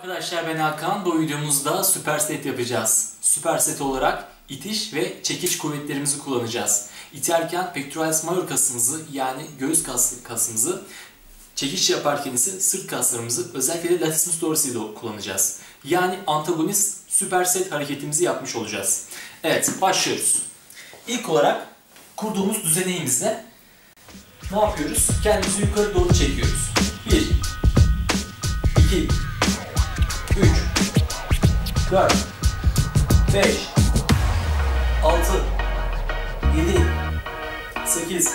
arkadaşlar ben Hakan. Bu videomuzda süper set yapacağız. Süper set olarak itiş ve çekiş kuvvetlerimizi kullanacağız. İterken pectoralis major kasımızı yani göğüs kas, kasımızı, çekiş yaparken ise sırt kaslarımızı özellikle de latissimus dorsi'yi kullanacağız. Yani antagonist süper set hareketimizi yapmış olacağız. Evet başlıyoruz. İlk olarak kurduğumuz düzeneğimizle ne yapıyoruz? Kendimizi yukarı doğru çekiyoruz. 1 2 3 4 5 6 7 8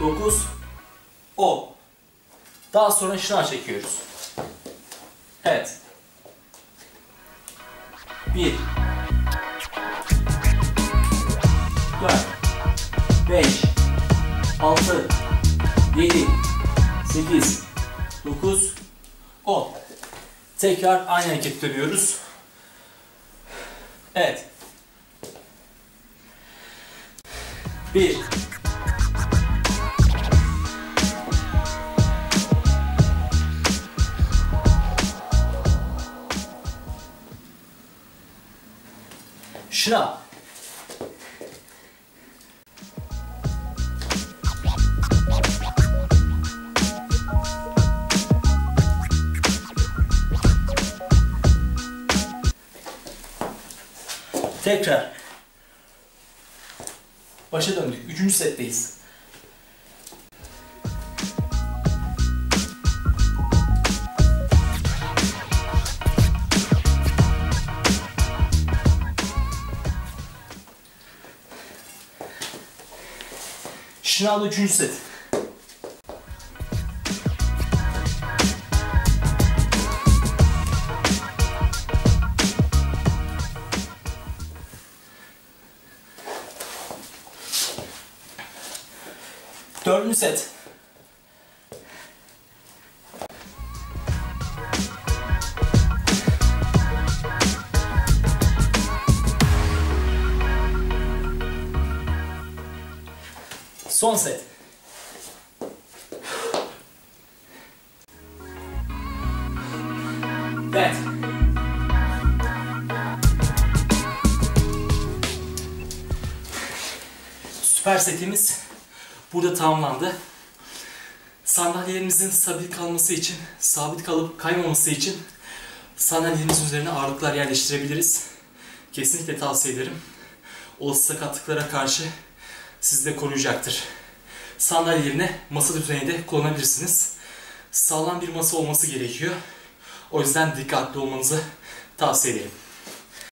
9 10 Daha sonra şınav çekiyoruz. Evet. 1 4 5 6 7 8 9 10 Tekrar aynı hareket dönüyoruz. Evet. 1 Şınav. Tekrar. Başa döndük. Üçüncü setteyiz. Şınavda üçüncü set. Dördüncü set. Son set. Evet. Süper setimiz burada tamamlandı. Sandalyelerimizin stabil kalması için, sabit kalıp kaymaması için sandalyemizin üzerine ağırlıklar yerleştirebiliriz. Kesinlikle tavsiye ederim. Olası sakatlıklara karşı sizi de koruyacaktır. Sandalye yerine masa düzeni de kullanabilirsiniz. Sağlam bir masa olması gerekiyor. O yüzden dikkatli olmanızı tavsiye ederim.